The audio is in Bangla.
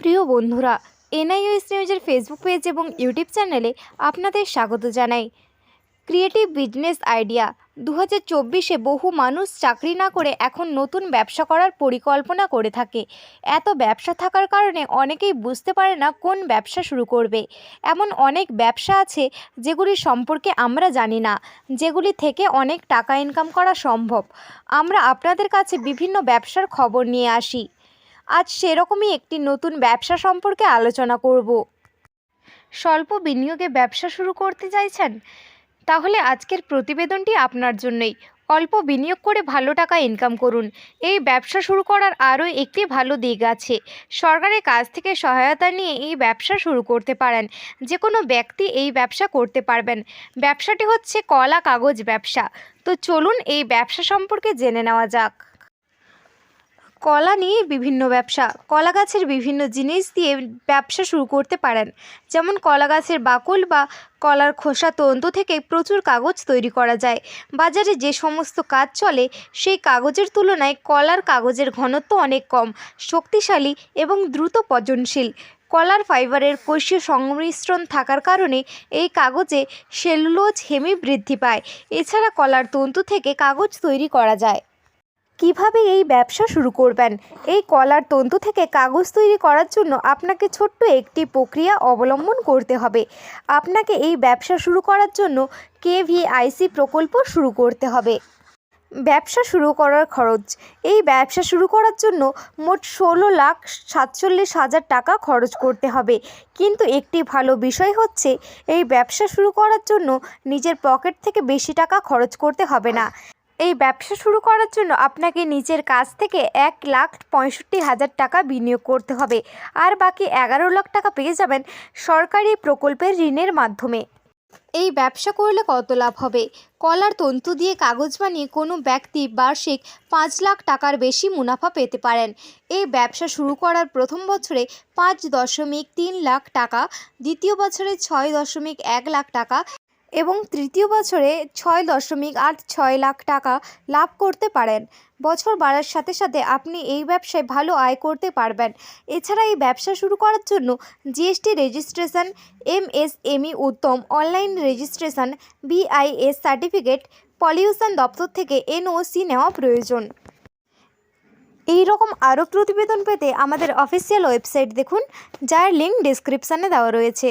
প্রিয় বন্ধুরা এনআইওএস নিউজের ফেসবুক পেজ এবং ইউটিউব চ্যানেলে আপনাদের স্বাগত জানাই। ক্রিয়েটিভ বিজনেস আইডিয়া দু চব্বিশে বহু মানুষ চাকরি না করে এখন নতুন ব্যবসা করার পরিকল্পনা করে থাকে। এত ব্যবসা থাকার কারণে অনেকেই বুঝতে পারে না কোন ব্যবসা শুরু করবে। এমন অনেক ব্যবসা আছে যেগুলি সম্পর্কে আমরা জানি না, যেগুলি থেকে অনেক টাকা ইনকাম করা সম্ভব। আমরা আপনাদের কাছে বিভিন্ন ব্যবসার খবর নিয়ে আসি। আজ সেরকমই একটি নতুন ব্যবসা সম্পর্কে আলোচনা করব। স্বল্প বিনিয়োগে ব্যবসা শুরু করতে চাইছেন? তাহলে আজকের প্রতিবেদনটি আপনার জন্যই। অল্প বিনিয়োগ করে ভালো টাকা ইনকাম করুন। এই ব্যবসা শুরু করার আরও একটি ভালো দিক আছে। সরকারের কাছ থেকে সহায়তা নিয়ে এই ব্যবসা শুরু করতে পারেন। যে কোনো ব্যক্তি এই ব্যবসা করতে পারবেন। ব্যবসাটি হচ্ছে কলা কাগজ ব্যবসা। তো চলুন এই ব্যবসা সম্পর্কে জেনে নেওয়া যাক। কলা নিয়ে বিভিন্ন ব্যবসা। কলা গাছের বিভিন্ন জিনিস দিয়ে ব্যবসা শুরু করতে পারেন। যেমন কলা গাছের বাকল বা কলার খোসা তন্তু থেকে প্রচুর কাগজ তৈরি করা যায়। বাজারে যে সমস্ত কাজ চলে, সেই কাগজের তুলনায় কলার কাগজের ঘনত্ব অনেক কম, শক্তিশালী এবং দ্রুত পচনশীল। কলার ফাইবারের কোষীয় সংমিশ্রণ থাকার কারণে এই কাগজে সেলুলোজ, হেমি বৃদ্ধি পায়। এছাড়া কলার তন্তু থেকে কাগজ তৈরি করা যায়। কীভাবে এই ব্যবসা শুরু করবেন? এই কলার তন্তু থেকে কাগজ তৈরি করার জন্য আপনাকে ছোট্ট একটি প্রক্রিয়া অবলম্বন করতে হবে। আপনাকে এই ব্যবসা শুরু করার জন্য কেভিআইসি প্রকল্প শুরু করতে হবে। ব্যবসা শুরু করার খরচ। এই ব্যবসা শুরু করার জন্য মোট ষোলো লাখ সাতচল্লিশ হাজার টাকা খরচ করতে হবে। কিন্তু একটি ভালো বিষয় হচ্ছে, এই ব্যবসা শুরু করার জন্য নিজের পকেট থেকে বেশি টাকা খরচ করতে হবে না। এই ব্যবসা শুরু করার জন্য আপনাকে নিজের কাছ থেকে এক লাখ পঁয়ষট্টি হাজার টাকা বিনিয়োগ করতে হবে। আর বাকি এগারো লাখ টাকা পেয়ে যাবেন সরকারি প্রকল্পের ঋণের মাধ্যমে। এই ব্যবসা করলে কত লাভ হবে? কলার তন্তু দিয়ে কাগজ বানিয়ে কোনো ব্যক্তি বার্ষিক পাঁচ লাখ টাকার বেশি মুনাফা পেতে পারেন। এই ব্যবসা শুরু করার প্রথম বছরে পাঁচ দশমিক তিন লাখ টাকা, দ্বিতীয় বছরে ছয় দশমিক এক লাখ টাকা এবং তৃতীয় বছরে ছয় দশমিক আট ছয় লাখ টাকা লাভ করতে পারেন। বছর বাড়ার সাথে সাথে আপনি এই ব্যবসায় ভালো আয় করতে পারবেন। এছাড়া এই ব্যবসা শুরু করার জন্য জিএসটি রেজিস্ট্রেশন, এমএসএমই উত্তম online registration, BIS certificate, pollution দপ্তর থেকে এনওসি নেওয়া প্রয়োজন। এই রকম আরও প্রতিবেদন পেতে আমাদের অফিসিয়াল ওয়েবসাইট দেখুন, যার লিঙ্ক ডিসক্রিপশানে দেওয়া রয়েছে।